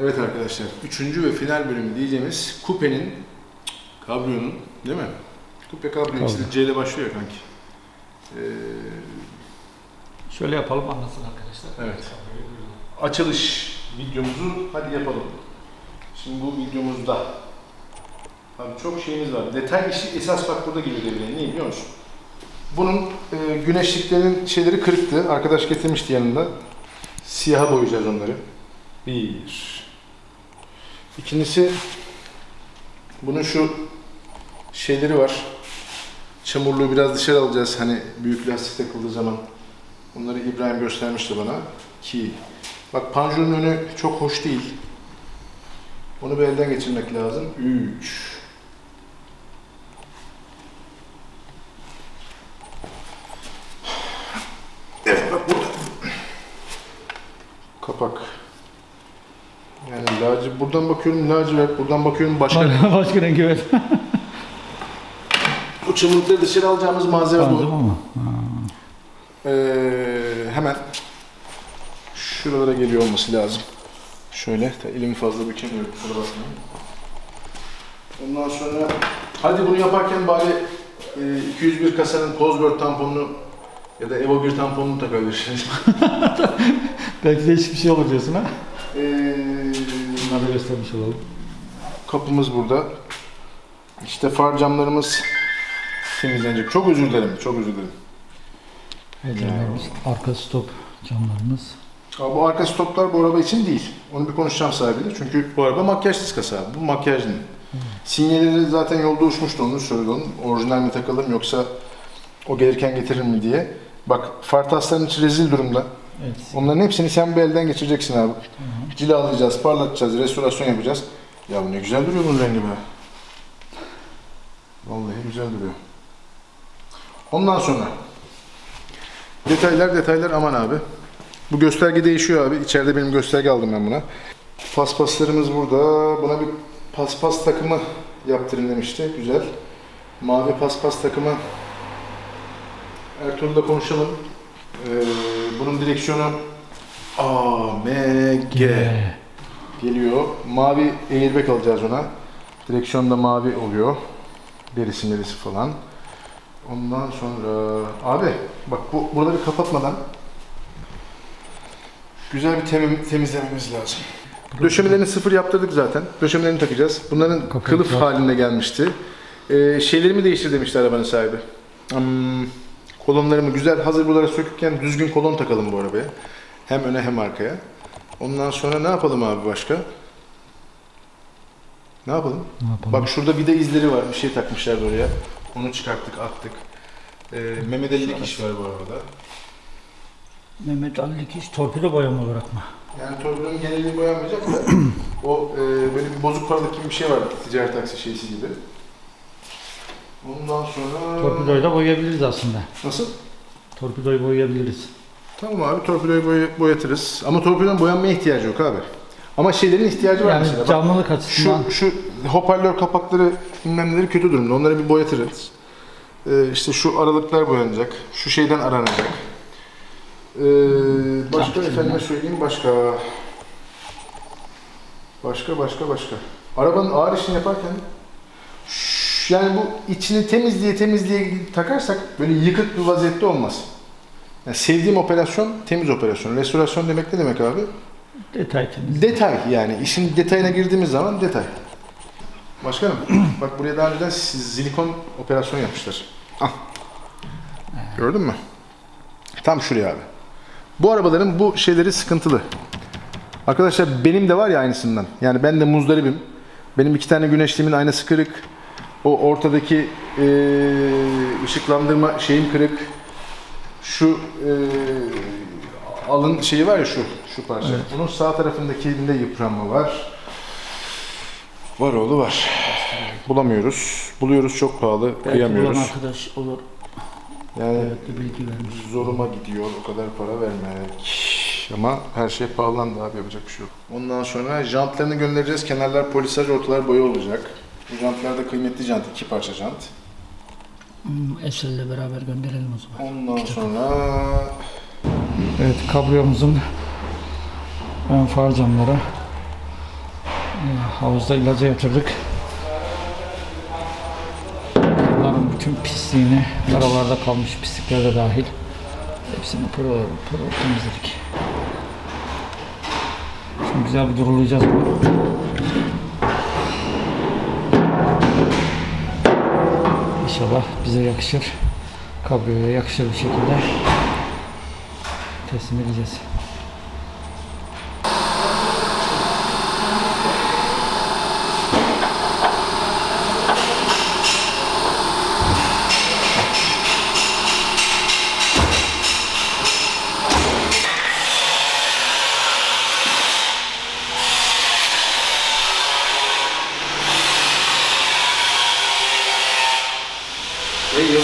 Evet arkadaşlar, üçüncü ve final bölümü diyeceğimiz Coupe'nin, Cabrio'nun değil mi? Coupe Cabrio, ikisi de C ile başlıyor kanki. Ee, Şöyle yapalım anlasın arkadaşlar. Evet. açılış videomuzu hadi yapalım. Şimdi bu videomuzda abi çok şeyimiz var. Detay işi esas bak burada geliyor devreye. Niye biliyor musun? Bunun e, güneşliklerinin şeyleri kırıktı. Arkadaş getirmişti yanında. Siyaha boyayacağız onları. Bir. İkincisi bunun şu şeyleri var. Çamurluğu biraz dışarı alacağız. Hani büyük lastik takıldığı zaman. Onları İbrahim göstermişti bana. Ki bak panjurun önü çok hoş değil. Onu bir elden geçirmek lazım. 3 Evet bak burada. Kapak. Yani laci buradan bakıyorum lacivert, buradan bakıyorum başka. Başka renk evet. Bu çamurlukları dışarı alacağımız malzeme bu. Anladım ama. Ee, hemen şuralara geliyor olması lazım. Şöyle, ta elimi fazla bükemiyorum, kusura bakmayın. Ondan sonra, hadi bunu yaparken bari e, 201 kasanın Cosworth tamponunu ya da Evo 1 tamponunu takabilirsiniz. Belki değişik bir şey olur diyorsun ha. Ee, Bunları da göstermiş olalım. kapımız burada. İşte far camlarımız temizlenecek. Çok özür dilerim, çok özür dilerim. Camlarımız, arka stop camlarımız. Abi bu arka stoplar bu araba için değil. Onu bir konuşacağım sahibiyle. Çünkü bu araba makyajsız kasa abi. Bu makyajlı. Sinyalleri zaten yolda uçmuştu onu söyledi onun. Orijinal mi takalım yoksa o gelirken getirir mi diye. Bak far taslarının içi rezil durumda. Evet. Onların hepsini sen bir elden geçireceksin abi. Cilalayacağız, parlatacağız, restorasyon yapacağız. Ya bu ne güzel duruyor bunun rengi be. Vallahi güzel duruyor. Ondan sonra detaylar detaylar aman abi. Bu gösterge değişiyor abi. İçeride benim gösterge aldım ben buna. Paspaslarımız burada. Buna bir paspas takımı yaptırın demişti. Güzel. Mavi paspas takımı Ertuğrul'la konuşalım. Ee, bunun direksiyonu AMG geliyor. Mavi airbag alacağız ona. Direksiyon da mavi oluyor. Derisi merisi falan. Ondan sonra abi bak bu buraları kapatmadan güzel bir temi- temizlememiz lazım. Döşemelerini sıfır yaptırdık zaten. Döşemelerini takacağız. Bunların Kapıyı kılıf bırak. halinde gelmişti. Ee, şeylerimi değiştir demişti arabanın sahibi. Hmm, kolonlarımı güzel hazır buralara sökükken düzgün kolon takalım bu arabaya. Hem öne hem arkaya. Ondan sonra ne yapalım abi başka? Ne yapalım? Ne yapalım? Bak şurada vida izleri var. Bir şey takmışlar oraya. Onu çıkarttık, attık. Ee, Mehmet Ali'lik iş var bu arada. Mehmet Ali Dikiş torpido boyama olarak mı? Yani torpidonun genelini boyanmayacak da o e, böyle bir bozuk paralık gibi bir şey var. Ticaret taksi şeysi gibi. Ondan sonra... Torpidoyu da boyayabiliriz aslında. Nasıl? Torpidoyu boyayabiliriz. Tamam abi torpidoyu boy- boyatırız. Ama torpidonun boyanmaya ihtiyacı yok abi. Ama şeylerin ihtiyacı var Yani mesela. Bak, camlılık şu, açısından şu hoparlör kapakları bilmem neleri kötü durumda. Onları bir boyatırız. Ee, işte şu aralıklar boyanacak. Şu şeyden aranacak. Ee, başka efendime söyleyeyim başka. Başka başka başka. Arabanın ağır işini yaparken yani bu içini temizliğe temizliğe takarsak böyle yıkık bir vaziyette olmaz. Yani sevdiğim operasyon temiz operasyon. Restorasyon demek ne demek abi? detay temiz. Detay yani işin detayına girdiğimiz zaman detay. Başkanım bak buraya daha önceden silikon operasyon yapmışlar. Al. Gördün mü? Tam şuraya abi. Bu arabaların bu şeyleri sıkıntılı. Arkadaşlar benim de var ya aynısından. Yani ben de muzdaribim. Benim iki tane güneşliğimin aynası kırık. O ortadaki eee, ışıklandırma şeyim kırık. Şu eee, alın şeyi var ya şu şu parça. Bunun sağ tarafındakinde yıpranma var. Var oğlu var. Bulamıyoruz. Buluyoruz çok pahalı. Belki bulan Kıyamıyoruz. arkadaş olur. Yani Evet bir bilgi vermiş. zoruma gidiyor o kadar para vermek. Ama her şey pahalandı abi yapacak bir şey yok. Ondan sonra jantlarını göndereceğiz. Kenarlar polisaj, ortalar boya olacak. Bu jantlar da kıymetli jant, iki parça jant. Hmm, Esel'le beraber gönderelim o zaman. Ondan sonra Evet kabriyomuzun ön far camları. Ee, Havuzda ilaca yatırdık. Bunların bütün pisliğini, aralarda kalmış pislikler de dahil. Hepsini pırıl pırıl temizledik. Şimdi güzel bir durulayacağız İnşallah bize yakışır. Kabriyoya yakışır bir şekilde teslim edeceğiz.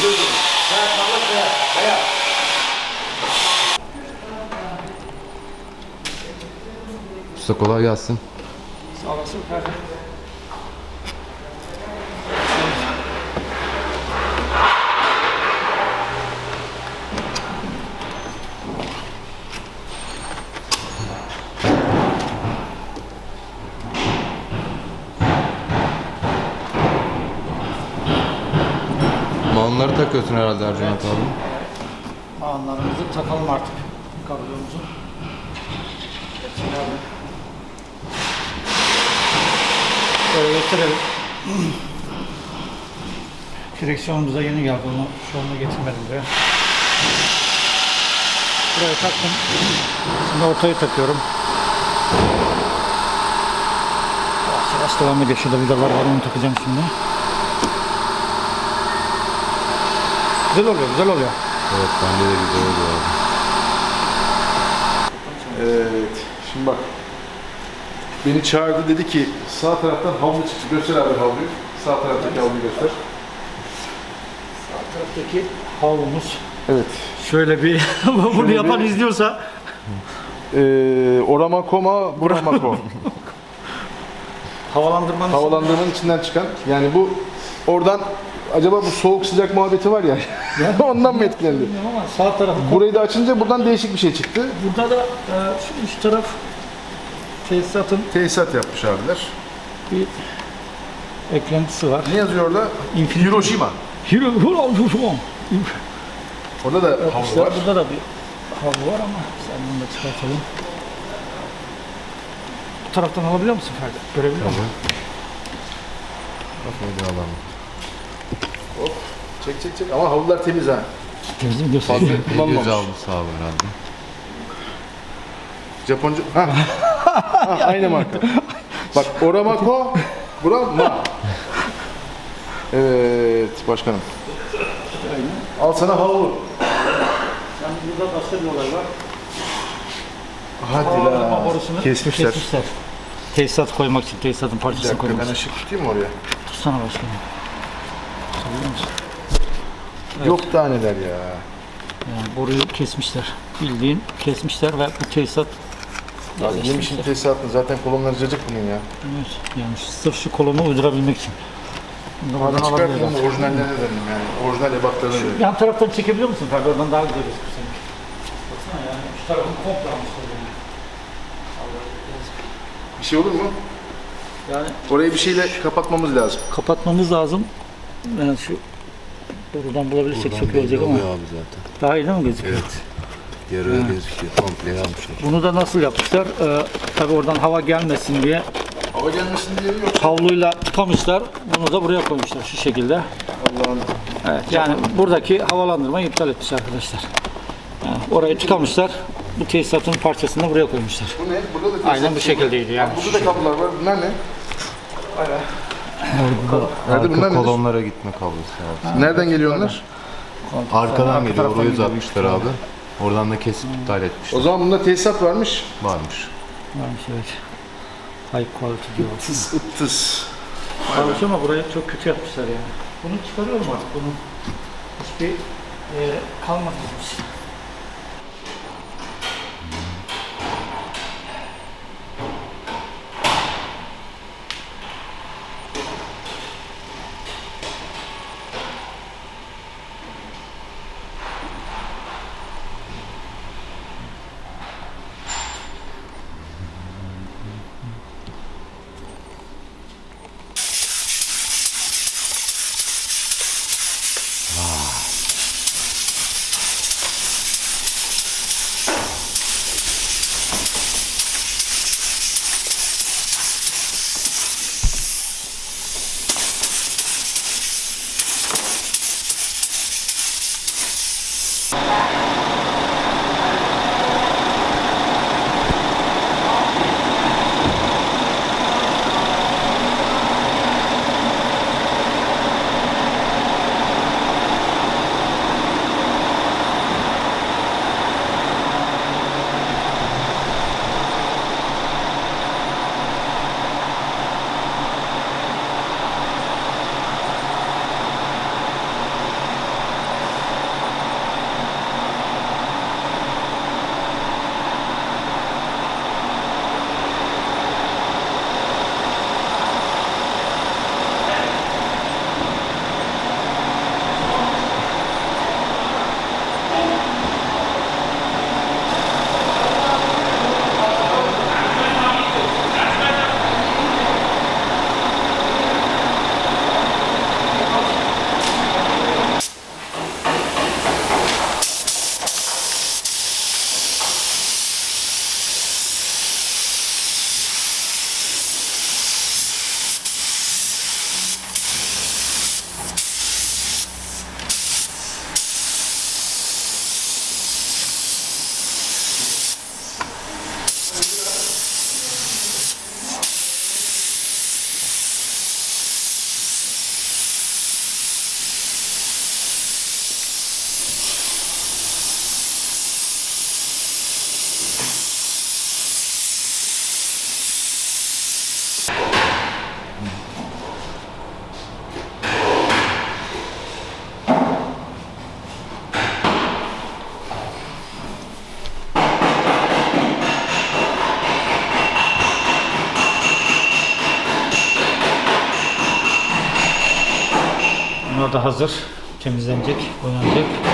E yazıyorsun. Ha, kalmak ya. Kaya. Usta kolay gelsin. Sağ olasın Ferdi. Takıyorsun herhalde Ercüment abi. Mağanlarımızı takalım artık. Kablomuzu. Böyle getirelim. Direksiyonumuz da yeni geldi. Onu şu anda getirmedim buraya. Buraya taktım. Şimdi ortaya takıyorum. Yavaş yavaş devam ediyor. Şurada vidalar var. Onu takacağım şimdi. Güzel oluyor, güzel oluyor. Evet bende de güzel oluyor abi. Evet. Şimdi bak. Beni çağırdı dedi ki sağ taraftan havlu çıktı. Göster abi havluyu. Sağ taraftaki havluyu göster. Sağ taraftaki havlumuz. Evet. Şöyle bir bunu yapan izliyorsa Ee, orama koma, burama ko. havalandırmanın Havalandırmanın içinden çıkan. Yani bu oradan acaba bu soğuk sıcak muhabbeti var ya. ondan mı etkilendi? Bilmiyorum ama sağ tarafı Burayı da açınca buradan değişik bir şey çıktı. burada da e, şu üst taraf tesisatın Tesisat yapmış abiler. bir eklentisi var. Ne yazıyor orada? Infinity- Hiroshima. Hiro Hiro Hiro. Orada da havlu İşte var. burada da bir havlu var ama sen bunu da çıkartalım. Bu taraftan alabiliyor musun Ferdi? Görebiliyor musun? Hadi alalım. Çek çek çek ama havlular temiz ha. Gözüm gösteriyor. Kullanmamış. Yüz avlusu abi herhalde. Japonca. Ha. ha aynı marka. Bak Oramako, Burama. Evet başkanım. Al sana havlu. Yani burada başka bir olay var. Hadi la. borusunu Kesmişler. kesmişler. Tesisat koymak için tesisatın Bir parçasını dakika koymak ben için. ışık tutayım mı oraya? Tutsana başkanım. Söylüyor musun? Yok daha neler ya. Yani boruyu kesmişler. Bildiğin kesmişler ve bu tesisat Abi yemişin tesisatını zaten kolonları cacık bunun ya. Evet, yani sırf şu kolonu uydurabilmek için. Buradan çıkartayım alabiliyorlar. da orijinallerine dönelim yani. Orijinal ebatlarına dönelim. Yan taraftan çekebiliyor musun Ferdi? Oradan daha güzel gözükür senin. Baksana yani şu tarafını komple almışlar yani. Bir şey olur mu? Yani Orayı bir şeyle kapatmamız lazım. kapatmamız lazım. Yani şu buradan bulabilirsek çok iyi olacak ama abi zaten. daha iyi değil mi gözüküyor? Evet. Yarı gözüküyor. Komple yapmışlar. Bunu da nasıl yapmışlar? Ee, tabii oradan hava gelmesin diye Hava gelmesin diye yok. havluyla tıkamışlar. Bunu da buraya koymuşlar şu şekilde. Allah'ım. Evet, yani buradaki havalandırmayı iptal etmiş arkadaşlar. Yani orayı tıkamışlar. Bu tesisatın parçasını da buraya koymuşlar. Bu ne? Burada da Aynen bu şekildeydi yani. Burada da kablolar var. Bunlar ne? Nerede Arka bunlar nedir? kolonlara gitme kablosu abi. Nereden geliyor onlar? Arkadan Arka geliyor. geliyor. uzatmışlar abi. Oradan da kesip iptal etmişler. O zaman bunda tesisat varmış. Varmış. Varmış evet. High quality diyor. Tıs ıttıs. Varmış ama burayı çok kötü yapmışlar yani. Bunu çıkarıyorum artık. Bunun hiçbir e, kalmadı. Hazır. Temizlenecek, boyanacak.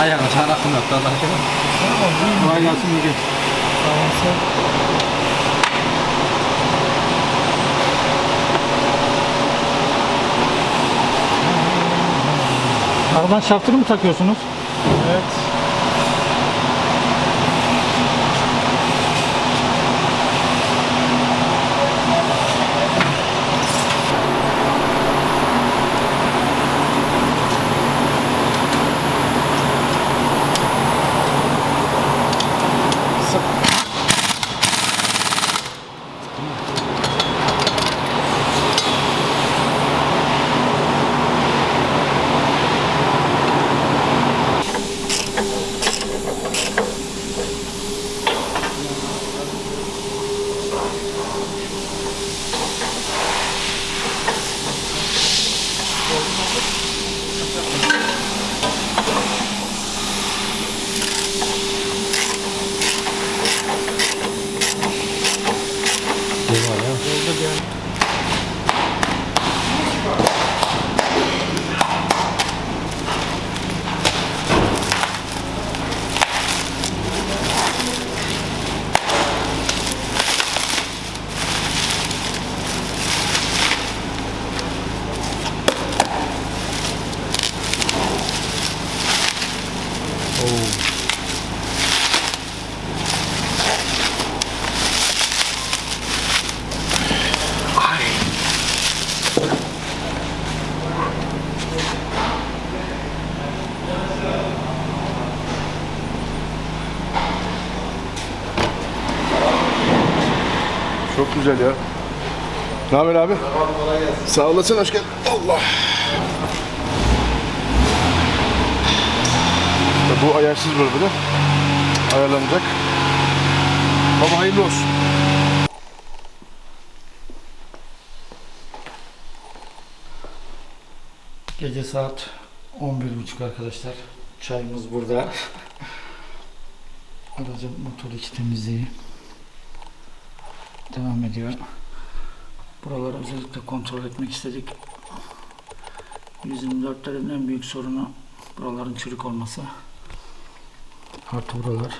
Ayağına çağır aklım yok. Daha daha Kolay gelsin Müge. Aradan şaftını mı takıyorsunuz? Evet. Çok güzel ya. Ne haber abi? Sağ olasın, hoş geldin. Allah. Bu ayarsız böyle ayarlanacak. Baba hayırlı olsun. Gece saat 11.30 arkadaşlar. Çayımız burada. Aracın motor içi temizliği devam ediyor. Buraları özellikle kontrol etmek istedik. 124'lerin en büyük sorunu buraların çürük olması. Artı buralar.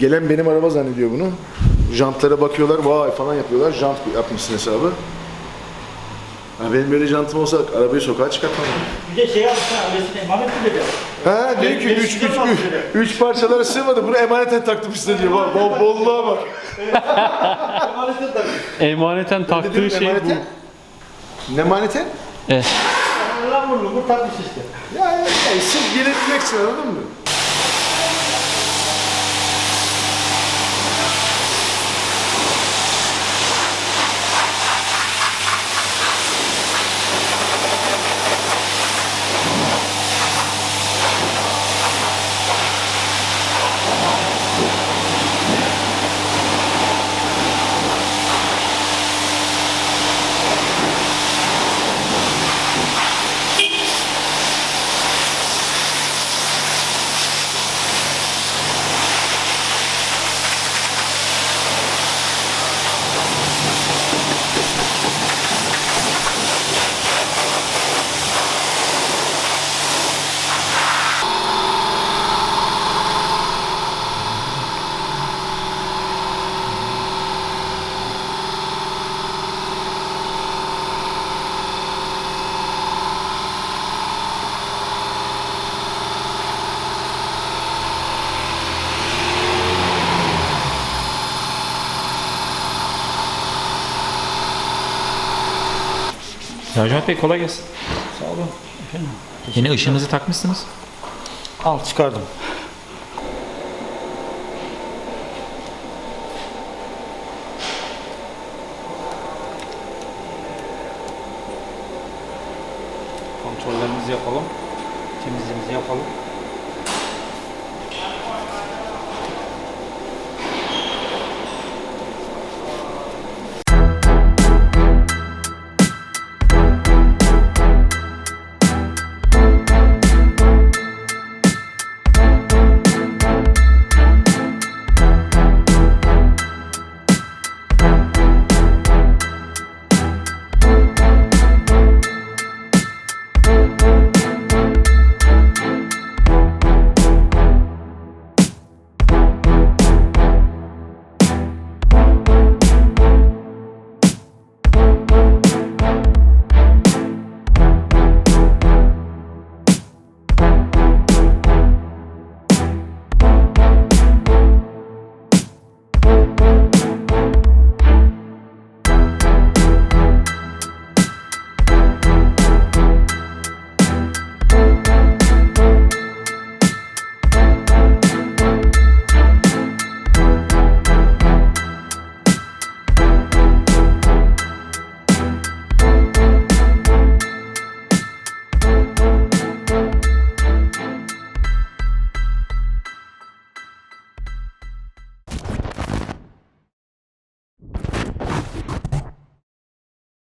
Gelen benim araba zannediyor bunu. Jantlara bakıyorlar, vay falan yapıyorlar. Jant yapmışsın hesabı. Ha, benim böyle jantım olsa arabayı sokağa çıkartmam. Bir de şey yapmışlar, öylesine emanet mi dedi? Ha diyor ki Benim üç, üç, üç, üç parçalara sığmadı. Bunu emaneten taktım size diyor. Bak, bol, bolluğa bak. Emanet de tabii. Emaneten Ne taktığı diyorum, şey bu. emaneten? Ne emaneten? Evet. Lan vurdu, bu takmış işte. Ya, ya, ya sırf gelebilmek için anladın mı? Ercüment Bey kolay gelsin. Sağ olun. Efendim. Yeni ışığınızı takmışsınız. Al çıkardım. Kontrollerimizi yapalım. Temizliğimizi yapalım.